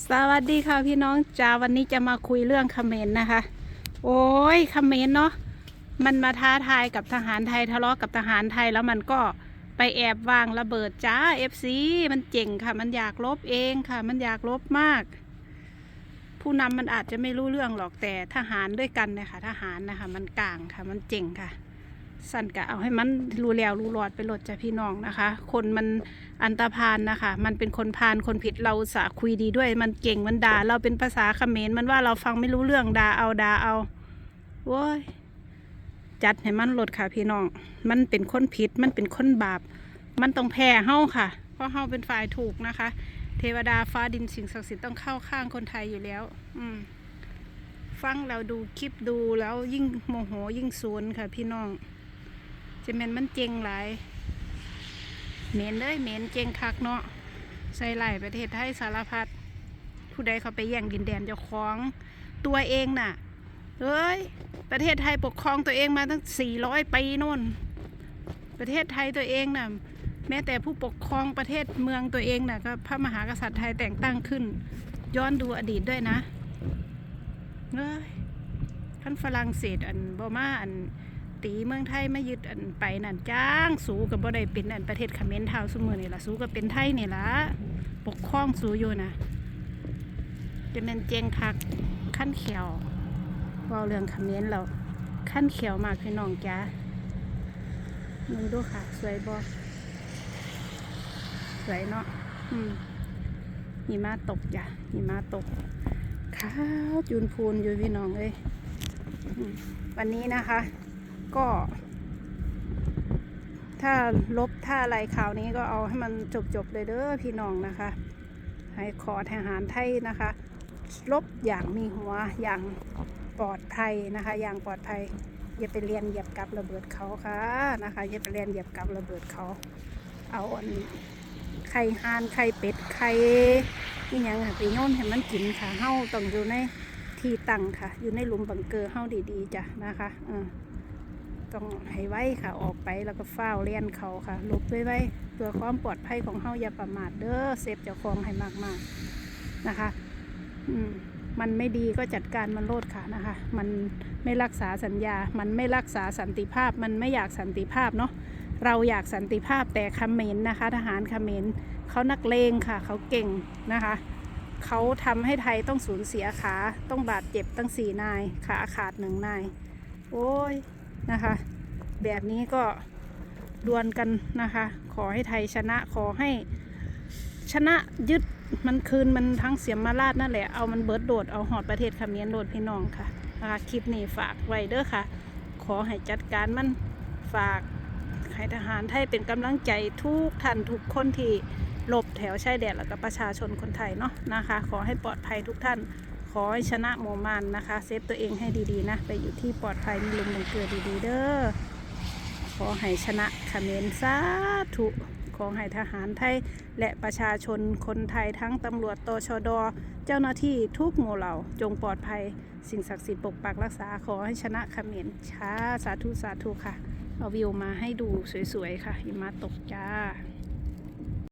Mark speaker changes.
Speaker 1: สวัสดีค่ะพี่น้องจ้าวันนี้จะมาคุยเรื่องเขมรนนะคะ โอ้ยเขมรเนาะมันมาท้าทายกับทหารไทยทะเลาะกับทหารไทยแล้วมันก็ไปแอบวางระเบิดจ้าเอฟซีมันเจ๋งค่ะ มันอยากลบเองค่ะ มันอยากลบมาก ผู้นำมันอาจจะไม่รู้เรื่องหรอกแต่ทหารด้วยกันนะคะทหารนะคะ มันกลางค่ะ มันเจ๋งค่ะ สั่นกะเอาให้มันรู้แล้วรู้รอดไปหลดจ้ะพี่น้องนะคะ คนมันอันตรพานนะคะ มันเป็นคนพานคนผิดเราสาคุยดีด้วย มันเก่งมันด่าเราเป็นภาษาเขมรมันว่าเราฟังไม่รู้เรื่องด่าเอาด่าเอาโว้ยจัดให้มันหลดค่ะพี่น้อง มันเป็นคนผิดมันเป็นคนบาป มันต้องแพ้เฮาค่ะ เพราะเฮาเป็นฝ่ายถูกนะคะ เทวดาฟ้าดินสิ่งศักดิ์สิทธิ์ต้องเข้าข้างคนไทยอยู่แล้ว อืมฟังเราดูคลิปดูแล้วยิ่งโมโหยิ่งศูนค่ะพี่น้อง จะเมนมันเจงหลายเหม็นเลยเหม็นเจงคักเนาะใส่ไหลายประเทศไทยสารพัดผู้ใดเขาไปแย่งดินแดนเจ้าของตัวเองน่ะเอ้ยประเทศไทยปกครองตัวเองมาตั้งสี่ร้อยปีนู่น ประเทศไทยตัวเองน่ะแม้แต่ผู้ปกครองประเทศเมืองตัวเองน่ะก็พระมหากษัตริย์ไทยแต่งตั้งขึ้น ย้อนดูอดีตด้วยนะเอ้ยท่านฝรั่งเศสอันบอมาอัน ตีเมืองไทยไมายึดอันไปนั่นจ้าง สูกับบ่ได้เป็นอันประเทศเขมรเท่าสมือนี่ล่ะสูกับเป็นไทยนี่ล่ะปกครองสูอยู่นะจะเป็นเจงคักขั้นเขียวเว่าเรื่องเขมรเราขั้นเขียวมากพี่น้องจ้ามึงดูค่ะ สวยบ่สวยเนาะอืมหิมะตกจ้ะหิมะตกขาวจูนพูนอยู่พี่น้องเอ้ยวันนี้นะคะ ก็ ถ้าลบถ้าอะไรข่าวนี้ก็เอาให้มันจบๆเลยเด้อพี่น้องนะคะ ให้ขอทหารไทยนะคะ ลบอย่างมีหัวอย่างปลอดภัยนะคะ อย่างปลอดภัยอย่าไปเรียนเหยียบกับระเบิดเขาค่ะนะคะอย่าไปเรียนเหยียบกับระเบิดเขา เอาอันไข่ห่านไข่เป็ดไข่นี่ยังไปโยนให้มันกินค่ะเฮาต้องอยู่ในที่ตั้งค่ะ อยู่ในหลุมบังเกอร์เฮาดีๆจ้ะนะคะเออ ต้องให้ไว้ค่ะออกไปแล้วก็เฝ้าเลียนเขาค่ะลบไว้ไว้เพื่อความปลอดภัยของเฮาอย่าประมาทเด้อเซฟเจ้าของให้มากๆนะคะ อืมมันไม่ดีก็จัดการมันโลดค่ะนะคะ มันไม่รักษาสัญญา มันไม่รักษาสันติภาพ มันไม่อยากสันติภาพเนาะ เราอยากสันติภาพแต่เขมรนะคะ ทหารเขมรเขานักเลงค่ะ เขาเก่งนะคะ เขาทำให้ไทยต้องสูญเสียขา ต้องบาดเจ็บตั้งสี่นาย ขาขาดหนึ่งนาย โอ้ย นะคะ แบบนี้ก็ดวลกันนะคะ ขอให้ไทยชนะขอให้ชนะยึดมันคืนมันทั้งเสียมมาราดนั่นแหละ เอามันเบิดโดด เอาหอดประเทศขมรโดดพี่น้องค่ะนะคะคลิปนี้ฝากไว้เด้อค่ะ ขอให้จัดการมันฝากให้ทหารไทยเป็นกำลังใจทุกท่านทุกคนที่หลบแถวชายแดนแล้วก็ประชาชนคนไทยเนาะนะคะ ขอให้ปลอดภัยทุกท่าน ขอให้ชนะโมมันนะคะ เซฟตัวเองให้ดีๆนะ ไปอยู่ที่ปลอดภัยมีลมลงเกลือดีๆ เด้อ ขอให้ชนะคเมรสาธุขอให้ทหารไทย และประชาชนคนไทยทั้งตำรวจตชด เจ้าหน้าที่ทุกหมู่เหล่าจงปลอดภัย สิ่งศักดิ์สิทธิ์ปกปักรักษาขอให้ชนะเขมรช้าสาธุสาธุค่ะ เอาวิวมาให้ดูสวยๆค่ะหิมะตกจ้า